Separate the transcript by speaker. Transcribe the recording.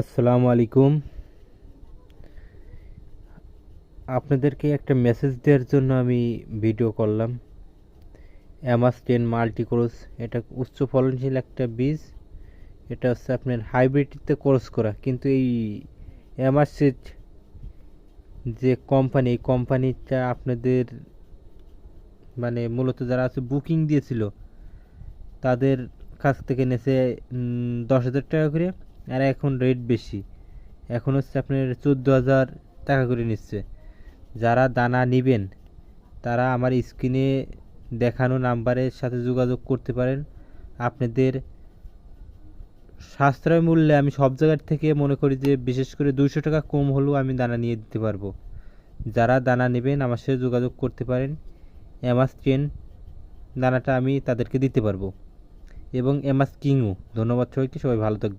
Speaker 1: আসসালামু আলাইকুম। আপনাদেরকে একটা মেসেজ দেওয়ার জন্য আমি ভিডিও করলাম। অ্যামাস টেন মাল্টিক্রস এটা উচ্চ ফলনশীল একটা বীজ। এটা হচ্ছে আপনার হাইব্রিডতে ক্রস করা। কিন্তু এই অ্যামাস সিড যে কোম্পানি এই কোম্পানিটা আপনাদের মানে মূলত যারা আছে বুকিং দিয়েছিল, তাদের কাছ থেকে নেছে দশ হাজার টাকা করে। আর এখন রেট বেশি। এখন হচ্ছে আপনার চোদ্দ হাজার টাকা করে নিচ্ছে। যারা দানা নেবেন, তারা আমার স্ক্রিনে দেখানো নাম্বারের সাথে যোগাযোগ করতে পারেন। আপনাদের সাশ্রয় মূল্যে আমি সব জায়গার থেকে মনে করি যে, বিশেষ করে দুইশো টাকা কম হলেও আমি দানা নিয়ে দিতে পারব। যারা দানা নেবেন, আমার সাথে যোগাযোগ করতে পারেন। এমাস চেন দানাটা আমি তাদেরকে দিতে পারব। এবং এমাস কিংও ধন্যবাদ সবাইকে, সবাই ভালো থাকবে